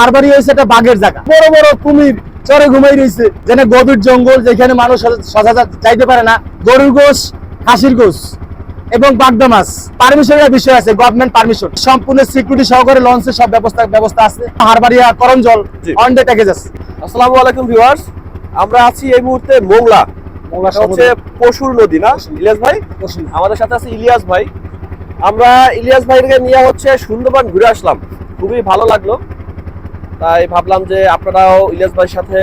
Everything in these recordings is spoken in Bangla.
হারবারি হয়েছে একটা বাঘের জায়গা। বড় বড় কুমির চরে ঘুমাই রয়েছে গভীর জঙ্গল যেখানে মানুষ যাইতে পারে না। গরুর গোস খাসির গোস এবং বাগদা মাছ। পারমিশনের বিষয় আছে গভর্নমেন্ট পারমিশন সম্পূর্ণ সিকিউরিটি সহকারে লঞ্চের সব ব্যবস্থা ব্যবস্থা আছে। Harbaria Karamjal one day package আছে। আসসালামু আলাইকুম ভিউয়ার্স আমরা আছি এই মুহূর্তে মোংলা। মোংলা হচ্ছে পশুর নদী না ইলিয়াস ভাই? আমাদের সাথে আছে ইলিয়াস ভাই। আমরা ইলিয়াস ভাইকে নিয়ে হচ্ছে সুন্দরবন ঘুরে আসলাম। খুবই ভালো লাগল। তাই ভাবলাম যে আপনারাও ইলিয়াস ভাইয়ের সাথে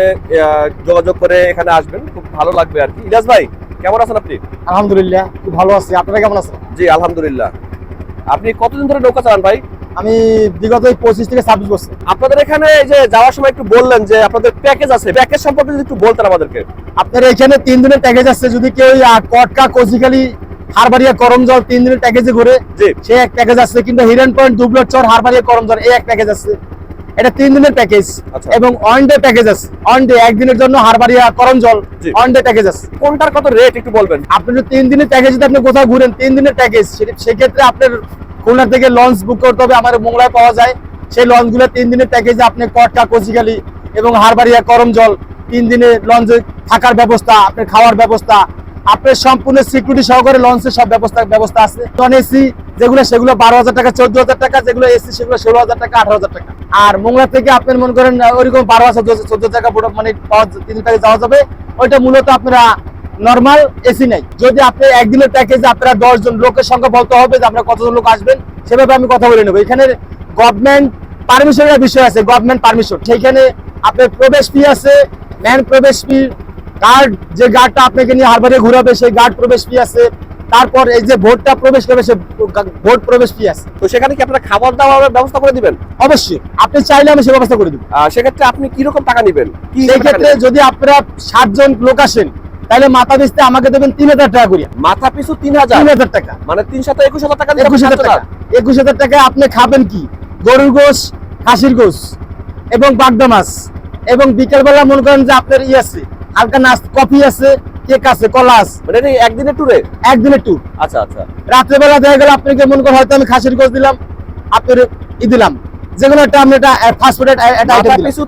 যোগাযোগ করে এখানে আসবেন। খুব ভালো লাগবে আর কি। ইলিয়াস ভাই কেমন আছেন আপনি? আলহামদুলিল্লাহ খুব ভালো আছি। আপনারা কেমন আছেন? জি আলহামদুলিল্লাহ। আপনি কতদিন ধরে নৌকা চালান ভাই? আমি বিগত পঁচিশ থেকে ছাব্বিশ বছর। আপনাদের এখানে এই যে যাওয়ার সময় একটু বললেন যে আপনাদের প্যাকেজ আছে। প্যাকেজ সম্পর্কে যদি একটু বলতেন আমাদেরকে। আপনার এখানে তিন দিনের প্যাকেজ আছে। যদি কেউ কটকা কচিখালি হারবারিয়া করমজল তিন দিনের প্যাকেজে ঘুরে সে এক প্যাকেজ আছে। কিন্তু হিরেন পয়েন্ট দুবলর চর হারবারিয়া করমজল এই এক প্যাকেজ আছে। এটা তিন দিনের প্যাকেজ আচ্ছা। এবং অন ডে প্যাকেজ আছে অন ডে একদিনের জন্য হারবারিয়া করমজল জি। অন ডে প্যাকেজ আছে কোনটার কত রেট একটু বলবেন আপনি যদি তিন দিনের প্যাকেজ যদি আপনি কোথাও ঘুরেন তিন দিনের প্যাকেজ সেক্ষেত্রে আপনার খুলনা থেকে লঞ্চ বুক করতে হবে আমার মোংলায় পাওয়া যায় সেই লঞ্চগুলো তিন দিনের প্যাকেজে আপনি কটকা কচিখালি এবং হারবাড়িয়া করমজল তিন দিনের লঞ্চে থাকার ব্যবস্থা আপনার খাওয়ার ব্যবস্থা আপনার সম্পূর্ণ সিকিউরিটি সহকারে লঞ্চের সব ব্যবস্থা ব্যবস্থা আছে নন এসি যেগুলো, সেগুলো বারো হাজার টাকা, চোদ্দ হাজার টাকা, যেগুলো এসি সেগুলো ষোলো হাজার টাকা, আঠারো হাজার টাকা। আর মোংলা থেকে আপনার মনে করেন ওইরকম বারো হাজার, চোদ্দ টাকা মানে তিন তারিখ যাওয়া যাবে, ওইটা মূলত আপনারা নর্মাল এসি নাই। যদি আপনি একদিনের প্যাকেজে আপনারা দশজন লোকের সংখ্যা বলতে হবে যে আপনারা কতজন লোক আসবেন, সেভাবে আমি কথা বলে নেব। এখানে গভর্নমেন্ট পারমিশনের বিষয় আছে গভর্নমেন্ট পারমিশন সেইখানে আপনার প্রবেশ ফি আছে ম্যান প্রবেশ ফি গার্ড যে গার্ডটা আপনাকে নিয়ে হারবারে ঘুরাবে, সেই গার্ড প্রবেশ ফি আছে। তারপর এই যে ভোটটা প্রবেশ করবে সে ভোট প্রবেশ ফি আছে। তো সেখানে কি আপনারা খাবার দাবার ব্যবস্থা করে দিবেন? অবশ্যই। আপনি চাইলে আমি সে ব্যবস্থা করে দেবো। সেক্ষেত্রে আপনি কীরকম টাকা নেবেন? কি সেই টাকা ক্ষেত্রে? যদি আপনারা সাতজন লোক আসেন তাহলে মাথা পিছতে আমাকে দেবেন তিন হাজার টাকা করিয়া। মাথা পিছু তিন হাজার? তিন হাজার টাকা। মানে তিন সাথে একুশ হাজার টাকা একুশ হাজার টাকা। একুশ হাজার টাকা আপনি খাবেন কি? গরুর গোস খাসির গোস এবং বাগদা মাছ। এবং বিকেলবেলা মনে করেন যে আপনার ই আছে হালকা নাচ কফি আছে কেক আছে কলা আছে মানে এটা কি একদিনের ট্যুরে একদিনের ট্যুর আচ্ছা আচ্ছা। রাত্রেবেলা দেখা গেল আপনাকে মনে করেন হয়তো আমি খাসির গোস দিলাম আপনার ই দিলাম। যেগুলো একটা আমি একটা ফাস্ট ফুড একটা আইটেম পিছু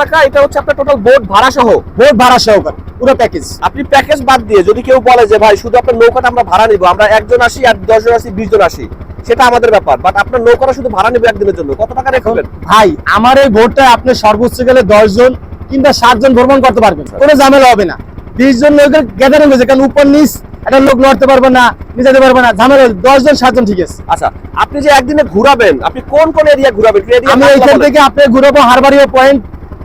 টাকা এটা হচ্ছে আপনার টোটাল বোট ভাড়া সহ? বহুত ভাড়া সহকারে পুরো প্যাকেজ আপনি প্যাকেজ বাদ দিয়ে যদি কেউ বলে যে ভাই শুধু আপনার নৌকাটা আমরা ভাড়া নিব আমরা একজন আসি আর দশ জন আসি বিশ জন আসি সেটা আমাদের ব্যাপার। বাট আপনার নৌকাটা শুধু ভাড়া নিব একদিনের জন্য কত টাকা রাখবেন? ভাই আমার এই ভোটটা আপনি সর্বোচ্চ গেলে দশ জন কিংবা সাত জন ভ্রমণ করতে পারবেন কোনো ঝামেলা হবে না। বিশ জন লোকের গ্যাদারিং হয়েছে কারণ উপর নিচ একটা লোক লড়তে পারবে না নিয়ে যেতে পারবে না ঝামেলা দশ জন সাত জন ঠিক আছে। আচ্ছা আপনি যে একদিনে ঘুরাবেন আপনি কোন কোন এরিয়া ঘুরাবেন? আমি এইখান থেকে আপনি ঘুরাবো হারবাড়িয়া পয়েন্ট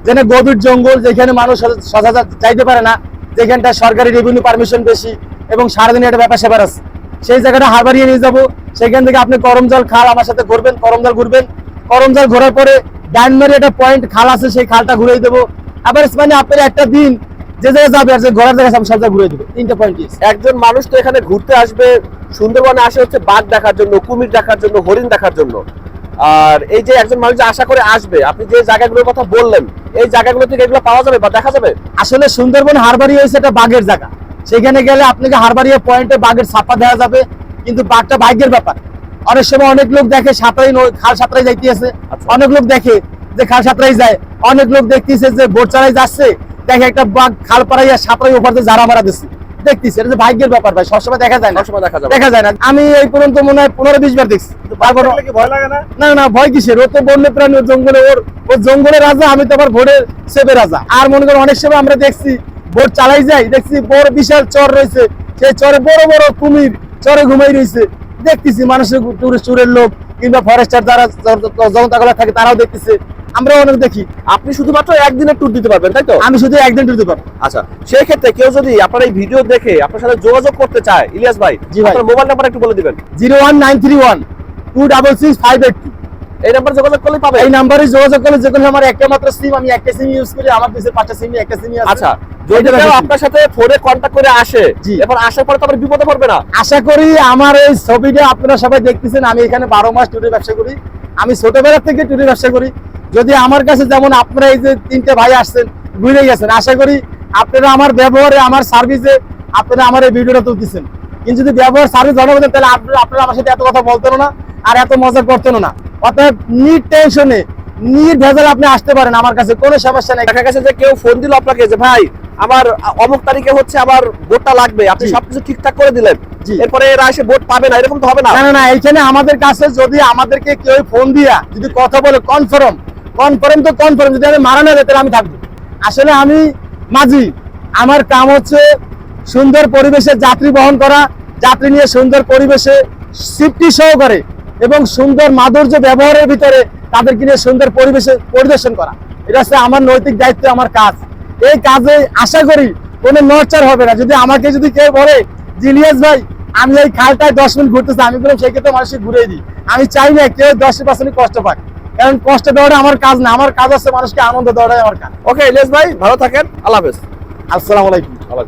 যেন গভীর জঙ্গল যেখানে মানুষ সচরাচর যাইতে পারে না যেখানটা সরকারি রেভিনিউ পারমিশন বেশি এবং সারাদিন একটা ব্যাপার সেবার আছে। সেই জায়গাটা হারবাড়িয়ে নিয়ে যাব। সেখান থেকে আপনি করমজল খাল আমার সাথে ঘুরবেন করমজল ঘুরবেন। করমজল ঘোরার পরে ডাইনমারি একটা পয়েন্ট খাল আছে সেই খালটা ঘুরিয়ে দেবো। আবার মানে আপনার একটা দিন যে জায়গায় যাবে আর যে ঘোরার জায়গায় আমি সব জায়গায় ঘুরে দেবো। তিনটা পয়েন্ট একজন মানুষ তো এখানে ঘুরতে আসবে সুন্দরবনে আসে হচ্ছে বাঘ দেখার জন্য কুমির দেখার জন্য হরিণ দেখার জন্য। আর এই যে একজন মানুষ আশা করে আসবে আপনি যে জায়গাগুলোর কথা বললেন এই জায়গাগুলো থেকে এগুলো পাওয়া যাবে বা দেখা যাবে? আসলে সুন্দরবন হারবাড়ি হয়েছে একটা বাঘের জায়গা। সেখানে গেলে আপনাকে হারবাড়িয়া পয়েন্টে বাঘের ছাপা দেওয়া যাবে কিন্তু বাঘটা ভাগ্যের ব্যাপার। অনেক সময় অনেক লোক দেখে সাঁতরাই নয়- খাল সাঁতরাই যাইতে আছে আচ্ছা। অনেক লোক দেখে যে খাল সাঁতরাই যায়। অনেক লোক দেখতেছে যে বোট চালাই যাচ্ছে। দেখে একটা বাঘ খাল পাড়াইয়া সাঁতরাই উপর দিয়ে জারা মারা দিচ্ছে দেখতেছে এটা যে ভাগ্যের ব্যাপার ভাই সবসময় দেখা যায় না। সবসময় দেখা যাবে। দেখা যায় না। আমি এই পর্যন্ত মনে হয় পনেরো বিশ বার দেখছি। ভয় লাগে না? না না ভয় কিসের? ও তো বন্য প্রাণী ও জঙ্গলে ওর ও জঙ্গলের রাজা আমি তো আবার ভোটের সেবে রাজা। আর মনে করো অনেক সময় আমরা দেখছি ভোট চালাই যাই দেখছি বড় বিশাল চর রয়েছে। সেই চরে বড় বড় কুমির চরে ঘুমাই রয়েছে। দেখতেছি মানুষের টুরিস্ট ট্যুরের লোক কিংবা ফরেস্টার যারা জনতাগুলা থাকে তারাও দেখতেছে। আমরাও অনেক দেখি। আপনি শুধুমাত্র একদিনের ট্যুর দিতে পারবেন তাই তো? আমি শুধু একদিন টুরতে পারব। আচ্ছা সেই ক্ষেত্রে কেউ যদি আপনার এই ভিডিও দেখে আপনার সাথে যোগাযোগ করতে চায় ইলিয়াস ভাই জি ভাই। আপনার মোবাইল নাম্বার একটু বলে দিবেন। Zero one nine three one two double six five eight two এই নাম্বার যোগাযোগ করলে পাবে? এই নাম্বারে যোগাযোগ করলে যে কোনো আমার একটা মাত্র সিম আমি একটা সিম ইউজ করি আমার দেশের পাঁচটা সিম একটা আছে। আচ্ছা যদি। আপনার সাথে ফোনে কন্ট্যাক্ট করে আসে। এরপর আসার পরে তো আবার বিপদে পড়বে না? আশা করি আমার এই ছবিটা আপনারা সবাই দেখতেছেন আমি এখানে বারো মাস টুরি ব্যবসা করি। আমি ছোটবেলা থেকে টুরি ব্যবসা করি। যদি আমার কাছে যেমন আপনারা এই যে তিনটে ভাই আসছেন ঘুরে গেছেন আশা করি আপনারা আমার ব্যবহারে আমার সার্ভিসে আপনারা আমার এই ভিডিওটা তুলতেছেন। কিন্তু যদি ব্যবহার সার্ভিস ভালো হতেন তাহলে আপনারা আপনারা আমার সাথে এত কথা বলতেন না আর এত মজা করতেন না। অর্থাৎ নিট টেনশনে নির্ভেজাল আপনি আসতে পারেন আমার কাছে কোনো সমস্যা নেই। দেখা গেছে যে কেউ ফোন দিল আপনাকে যে ভাই আমার অমুক তারিখে হচ্ছে আমার ভোটটা লাগবে আপনি। সবকিছু ঠিকঠাক করে দিলেন। এরপরে এরা এসে ভোট পাবে না এরকম তো হবে না? না না আমাদের কাছে যদি আমাদেরকে কেউ ফোন দিয়া যদি কথা বলে কনফার্ম কনফার্ম তো কনফার্ম যদি আমি মারা না যাই, তাহলে আমি থাকব। আসলে আমি মাঝি। আমার কাম হচ্ছে সুন্দর পরিবেশে যাত্রী বহন করা, যাত্রী নিয়ে সুন্দর পরিবেশে সিফটি সহকারে এবং সুন্দর মাধুর্য ব্যবহারের ভিতরে তাদেরকে নিয়ে সুন্দর পরিবেশে পরিদর্শন করা। এটা হচ্ছে আমার নৈতিক দায়িত্ব, আমার কাজ। এই কাজে আশা করি কোনো নড়চার হবে না। যদি আমাকে যদি কেউ বলে জিলিয়াস ভাই, আমি এই খালটায় দশ মিনিট ঘুরতেছি, আমি বললাম সেক্ষেত্রে মানুষকে ঘুরে দিই। আমি চাই না কেউ দশ পার্সেন্ট কষ্ট পাক। কারণ কষ্ট দেওয়াটা আমার কাজ না আমার কাজ আছে মানুষকে আনন্দ দেওয়াটাই আমার কাজ। ওকে ইলিয়াস ভাই ভালো থাকেন। আল্লাহ হাফেজ। আসসালামু আলাইকুম। আল্লাহ